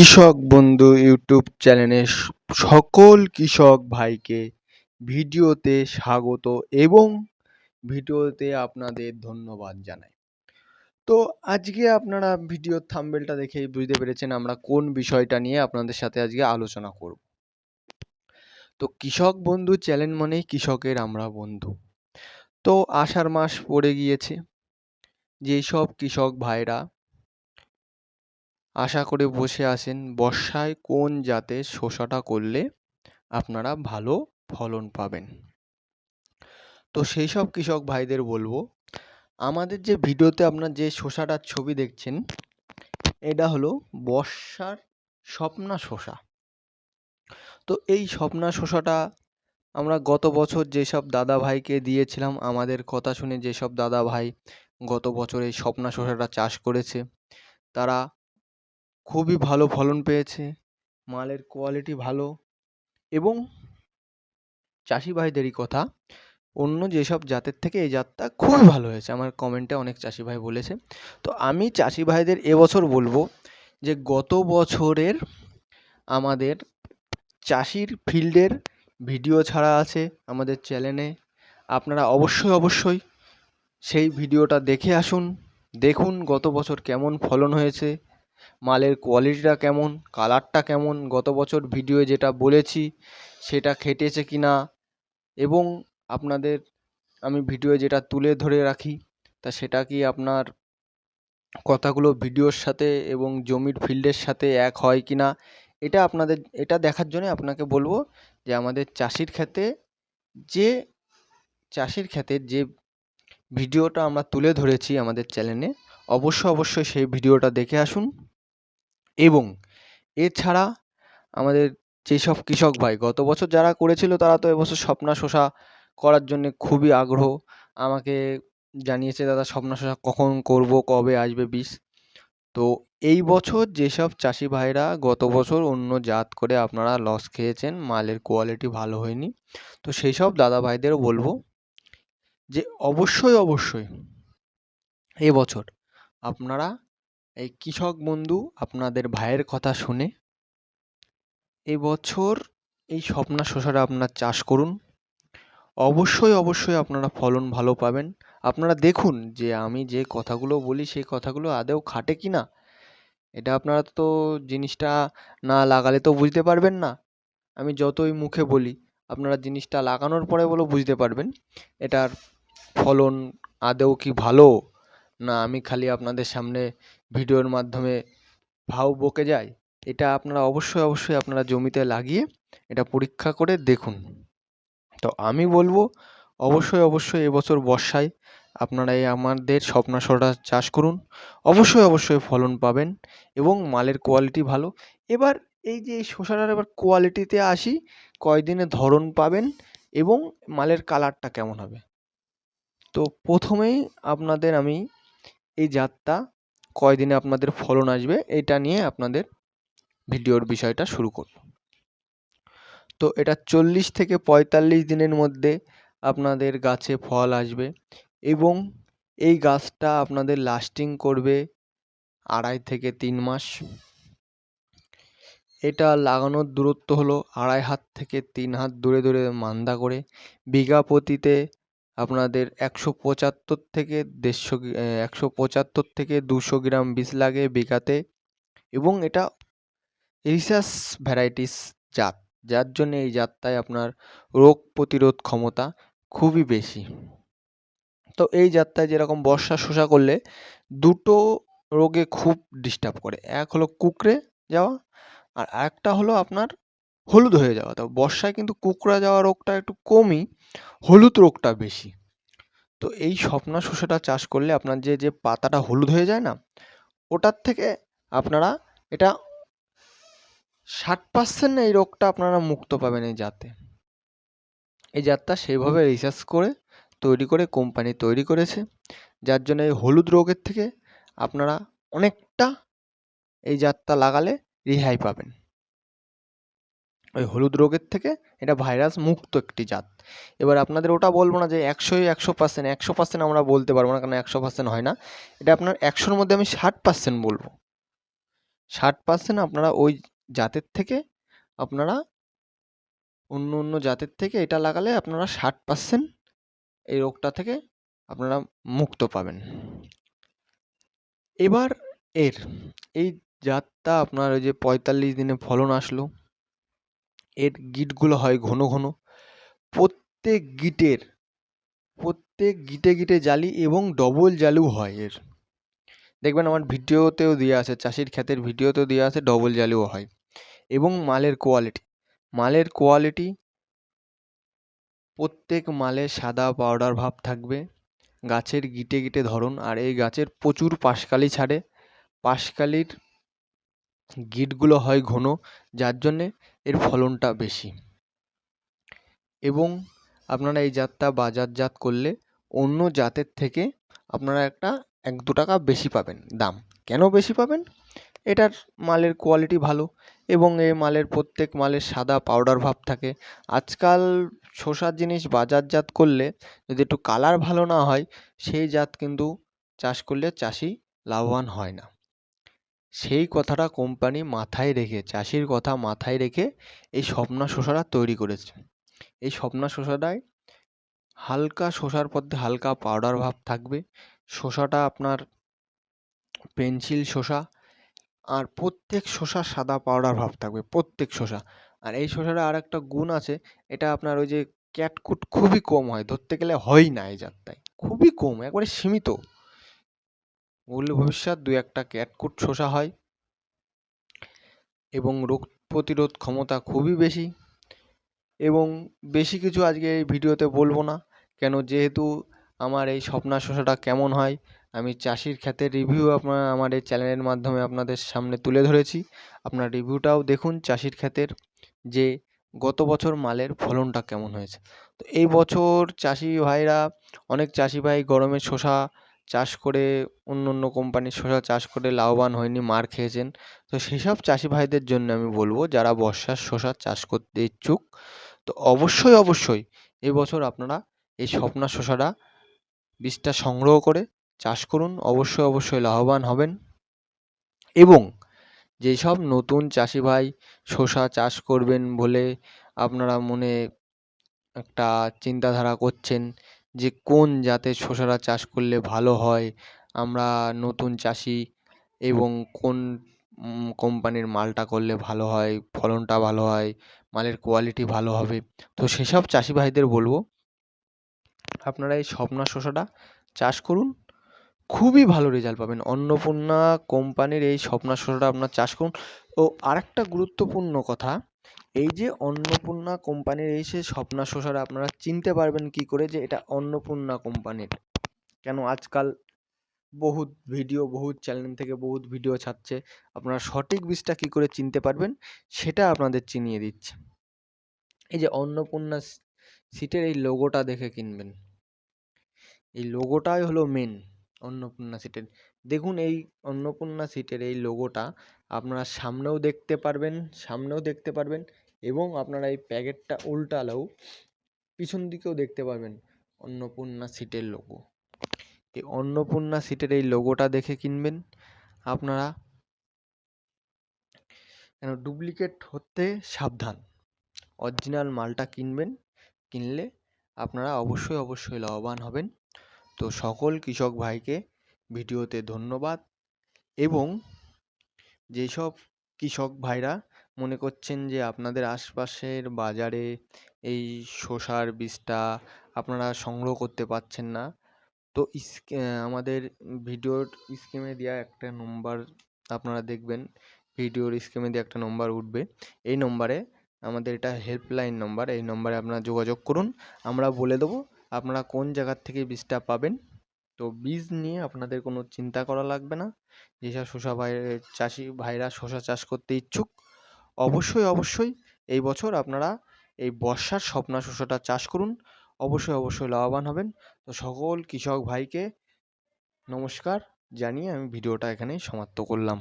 কৃষক বন্ধু ইউটিউব চ্যানেলের স- সকল কৃষক ভাইকে ভিডিওতে স্বাগত এবং ভিডিওতে আপনাদের ধন্যবাদ জানাই। তো আজকে আপনারা ভিডিওর থাম্বেলটা দেখেই বুঝতে পেরেছেন আমরা কোন বিষয়টা নিয়ে আপনাদের সাথে আজকে আলোচনা করব। তো কৃষক বন্ধু চ্যানেল মানেই কৃষকের আমরা বন্ধু। তো আষাঢ় মাস পড়ে গিয়েছে। যেসব কৃষক ভাইরা আশা করে বসে আছেন বর্ষায় কোন জাতের শসাটা করলে আপনারা ভালো ফলন পাবেন। তো সেই সব কৃষক ভাইদের বলব, আমাদের যে ভিডিওতে আপনার যে শসাটার ছবি দেখছেন, এটা হলো বর্ষার স্বপ্না শসা তো এই স্বপ্না শসাটা আমরা গত বছর যেসব দাদা ভাইকে দিয়েছিলাম, আমাদের কথা শুনে যেসব দাদা ভাই গত বছর এই স্বপ্না শসাটা চাষ করেছে, তারা খুবই ভালো ফলন পেয়েছে। মালের কোয়ালিটি ভালো। এবং চাষি ভাইদেরই কথা, অন্য যেসব জাতের থেকে এই জাতটা খুবই ভালো হয়েছে। আমার কমেন্টে অনেক চাষি ভাই বলেছে। তো আমি চাষি ভাইদের এবছর বলব যে, গত বছরের আমাদের চাষির ফিল্ডের ভিডিও ছাড়া আছে আমাদের চ্যানেলে আপনারা অবশ্যই অবশ্যই সেই ভিডিওটা দেখে আসুন। দেখুন গত বছর কেমন ফলন হয়েছে। মালের কোয়ালিটিটা কেমন কালারটা কেমন, গত বছর ভিডিওয়ে যেটা বলেছি সেটা খেটেছে কি না এবং আপনাদের আমি ভিডিওয়ে যেটা তুলে ধরে রাখি, তা সেটা কি আপনার কথাগুলো ভিডিওর সাথে এবং জমির ফিল্ডের সাথে এক হয় কি না এটা আপনাদের, এটা দেখার জন্যে আপনাকে বলব যে আমাদের চাষির ক্ষেতে যে, চাষির ক্ষেতের যে ভিডিওটা আমরা তুলে ধরেছি আমাদের চ্যানেলে অবশ্য অবশ্যই সেই ভিডিওটা দেখে আসুন। এবং এছাড়া আমাদের যেসব কৃষক ভাই, গত বছর যারা করেছিল তারা তো এবছর স্বপ্না শসা করার জন্যে খুবই আগ্রহ। আমাকে জানিয়েছে, দাদা, স্বপ্না শসা কখন করব? কবে আসবে বীজ? তো এই বছর যেসব চাষি ভাইরা গত বছর অন্য জাত করে আপনারা লস খেয়েছেন, মালের কোয়ালিটি ভালো হয়নি, তো সেই সব দাদা ভাইদেরও বলব যে, অবশ্যই অবশ্যই এবছর আপনারা এই কৃষক বন্ধু আপনাদের ভাইয়ের কথা শুনে এবছর এই স্বপ্না শসাটা আপনার চাষ করুন। অবশ্যই অবশ্যই আপনারা ফলন ভালো পাবেন। আপনারা দেখুন যে আমি যে কথাগুলো বলি সেই কথাগুলো আদৌ খাটে কি না। এটা আপনারা তো জিনিসটা না লাগালে তো বুঝতে পারবেন না। আমি যতই মুখে বলি, আপনারা জিনিসটা লাগানোর পরে বলে বুঝতে পারবেন। এটার ফলন আদৌ কি ভালো? না, আমি খালি আপনাদের সামনে ভিডিওর মাধ্যমে ভাও বকে যাই। এটা আপনারা অবশ্যই অবশ্যই আপনারা জমিতে লাগিয়ে এটা পরীক্ষা করে দেখুন। তো আমি বলব, অবশ্যই অবশ্যই এবছর বর্ষায় আপনারা এই আমাদের স্বপ্না শসা চাষ করুন। অবশ্যই অবশ্যই ফলন পাবেন এবং মালের কোয়ালিটি ভালো। এবার এই যে শসাটার এবার কোয়ালিটিতে আসি, কয়দিনে ধরন পাবেন এবং মালের কালারটা কেমন হবে? তো প্রথমেই আপনাদের আমি এই জাতটা কয়দিনে আপনাদের ফলন আসবে, এটা নিয়ে আপনাদের ভিডিওর বিষয়টা শুরু করব। তো এটা চল্লিশ থেকে পঁয়তাল্লিশ দিনের মধ্যে আপনাদের গাছে ফল আসবে এবং এই গাছটা আপনাদের লাস্টিং করবে আড়াই থেকে তিন মাস। এটা লাগানোর দূরত্ব হলো আড়াই হাত থেকে তিন হাত দূরে দূরে মান্দা করে। বিঘা প্রতিতে আপনাদের একশো পঁচাত্তর থেকে দেড়শো একশো পঁচাত্তর থেকে দুশো গ্রাম বীজ লাগে বিঘাতে এবং এটা রিসার্চ ভ্যারাইটিস জাত। যার জন্যে এই জাতটায় আপনার রোগ প্রতিরোধ ক্ষমতা খুবই বেশি। তো এই জাতটায় যেরকম বর্ষা শোষা করলে দুটো রোগে খুব ডিস্টার্ব করে। এক হলো কুঁকড়ে যাওয়া আর একটা হলো আপনার হলুদ হয়ে যাওয়া। তো বর্ষায় কিন্তু কুঁকড়া যাওয়া রোগটা একটু কমই, হলুদ রোগটা বেশি। তো এই স্বপ্না শসাটা চাষ করলে আপনার যে যে পাতাটা হলুদ হয়ে যায় না, ওটার থেকে আপনারা এটা ষাট পার্সেন্ট এই রোগটা আপনারা মুক্ত পাবেন এই জাতে। এই জাতটা সেইভাবে রিসার্চ করে, তৈরি করে কোম্পানি তৈরি করেছে, যার জন্য এই হলুদ রোগের থেকে আপনারা অনেকটা এই জাতটা লাগালে রেহাই পাবেন। ওই হলুদ রোগের থেকে এটা ভাইরাস মুক্ত একটি জাত। এবার আপনাদের ওটা বলব না যে একশোই একশো পার্সেন্ট একশো পার্সেন্ট আমরা বলতে পারব না কারণ একশো পার্সেন্ট হয় না। এটা আপনার একশোর মধ্যে আমি ষাট পার্সেন্ট বলব। ষাট পার্সেন্ট আপনারা ওই জাতের থেকে আপনারা অন্য অন্য জাতের থেকে এটা লাগালে আপনারা ষাট পার্সেন্ট এই রোগটা থেকে আপনারা মুক্ত পাবেন। এবার এর, এই জাতটা আপনার ওই যে পঁয়তাল্লিশ দিনে ফলন আসলো এর গিটগুলো হয় ঘন ঘন। প্রত্যেক গিটের, প্রত্যেক গিটে গিটে জালি এবং ডবল জালু হয় এর। দেখবেন আমার ভিডিওতেও দেওয়া আছে, চাষির ক্ষেতের ভিডিওতেও দেওয়া আছে ডবল জালিও হয়। এবং মালের কোয়ালিটি মালের কোয়ালিটি প্রত্যেক মালে সাদা পাউডার ভাব থাকবে। গাছের গিটে গিটে ধরন, আর এই গাছের প্রচুর পাশকালি ছাড়ে। পাশকালির গিটগুলো হয় ঘন, যার জন্যে এর ফলনটা বেশি। এবং আপনারা এই জাতটা বাজারজাত করলে অন্য জাতের থেকে আপনারা একটা এক দু টাকা বেশি পাবেন দাম। কেন বেশি পাবেন? এটার মালের কোয়ালিটি ভালো এবং এই মালের প্রত্যেক মালের সাদা পাউডার ভাব থাকে। আজকাল শসার জিনিস বাজারজাত করলে যদি একটু কালার ভালো না হয়, সেই জাত কিন্তু চাষ করলে চাষি লাভবান হয় না। সেই কথাটা কোম্পানি মাথায় রেখে, চাষির কথা মাথায় রেখে এই স্বপ্না শসাটা তৈরি করেছে। এই স্বপ্না শসাটায় হালকা শসার মধ্যে হালকা পাউডার ভাব থাকবে। শসাটা আপনার পেন্সিল শসা আর প্রত্যেক শসা সাদা পাউডার ভাব থাকবে, প্রত্যেক শসা। আর এই শসাটা আর একটা গুণ আছে, এটা আপনার ওই যে ক্যাটকুট খুবই কম হয়, ধরতে গেলে হয় না এই জাতটায়। খুবই কম, একবারে সীমিত। বললে ভবিষ্যৎ দু একটা ক্যাটকুট শসা হয় এবং রোগ প্রতিরোধ ক্ষমতা খুবই বেশি এবং বেশি কিছু আজকে এই ভিডিওতে বলব না। কেন যেহেতু আমার এই স্বপ্না শসাটা কেমন হয়, আমি চাষির ক্ষেতের রিভিউ আপনার আমার এই চ্যানেলের মাধ্যমে আপনাদের সামনে তুলে ধরেছি। আপনার রিভিউটাও দেখুন চাষির ক্ষেতের যে গত বছর মালের ফলনটা কেমন হয়েছে। তো এই বছর চাষি ভাইরা, অনেক চাষি ভাই গরমে শসা চাষ করে অন্য অন্য কোম্পানির শসা চাষ করে লাভবান হয়নি, মার খেয়েছেন। তো সেসব চাষি ভাইদের জন্য আমি বলব, যারা বর্ষার শসা চাষ করতে ইচ্ছুক, তো অবশ্যই অবশ্যই এবছর আপনারা এই স্বপ্না শসাটা বীজটা সংগ্রহ করে চাষ করুন। অবশ্যই অবশ্যই লাভবান হবেন। এবং যেসব নতুন চাষি ভাই শসা চাষ করবেন বলে আপনারা মনে একটা চিন্তাধারা করছেন যে কোন জাতের শসাটা চাষ করলে ভালো হয়, আমরা নতুন চাষি এবং কোন কোম্পানির মালটা করলে ভালো হয়, ফলনটা ভালো হয়, মালের কোয়ালিটি ভালো হবে। তো সেসব চাষি ভাইদের বলব, আপনারা এই স্বপ্না শসাটা চাষ করুন, খুবই ভালো রেজাল্ট পাবেন। অন্নপূর্ণা কোম্পানির এই স্বপ্না শসাটা আপনার চাষ করুন। ও আরেকটা গুরুত্বপূর্ণ কথা এই যে অন্নপূর্ণা কোম্পানির এই সে স্বপ্না শসাটা আপনারা চিনতে পারবেন কি করে যে এটা অন্নপূর্ণা কোম্পানির। কেন আজকাল বহুত ভিডিও, বহুত চ্যানেল থেকে বহুত ভিডিও ছাড়ছে। আপনারা সঠিক বীজটা কী করে চিনতে পারবেন সেটা আপনাদের চিনিয়ে দিচ্ছে। এই যে অন্নপূর্ণা সিটের এই লোগোটা দেখে কিনবেন। এই লোগোটাই হলো মেন অন্নপূর্ণা সিটের। দেখুন এই অন্নপূর্ণা সিটের এই লোগোটা আপনারা সামনেও দেখতে পারবেন, সামনেও দেখতে পারবেন এবং আপনারা এই প্যাকেটটা উল্টালেও পিছন দিকেও দেখতে পারবেন অন্নপূর্ণা সিটের লোগো এই অন্নপূর্ণা সিটের এই লোগোটা দেখে কিনবেন। আপনারা কেন ডুপ্লিকেট হতে সাবধান। অরিজিনাল মালটা কিনবেন, কিনলে আপনারা অবশ্যই অবশ্যই লাভবান হবেন। তো সকল কৃষক ভাইকে ভিডিওতে ধন্যবাদ এবং যেসব কৃষক ভাইরা মনে করছেন যে আপনাদের আশপাশের বাজারে এই শসার বীজটা আপনারা সংগ্রহ করতে পারছেন না, তো আমাদের ভিডিওর স্ক্রিনে দেওয়া একটা নম্বর আপনারা দেখবেন, ভিডিওর স্ক্রিনে দেওয়া একটা নম্বর উঠবে, এই নম্বরে আমাদের এটা হেল্পলাইন নম্বর এই নম্বরে আপনারা যোগাযোগ করুন, আমরা বলে দেবো আপনারা কোন জায়গার থেকে বীজটা পাবেন তো বীজ নিয়ে আপনাদের কোনো চিন্তা করা লাগবে না। যেসব শসা ভাই, চাষি ভাইরা শসা চাষ করতে ইচ্ছুক, অবশ্যই অবশ্যই এই বছর আপনারা এই বর্ষার স্বপ্না শসাটা চাষ করুন। অবশ্যই অবশ্যই লাভবান হবেন। তো সকল কৃষক ভাইকে নমস্কার জানিয়ে আমি ভিডিওটা এখানেই সমাপ্ত করলাম।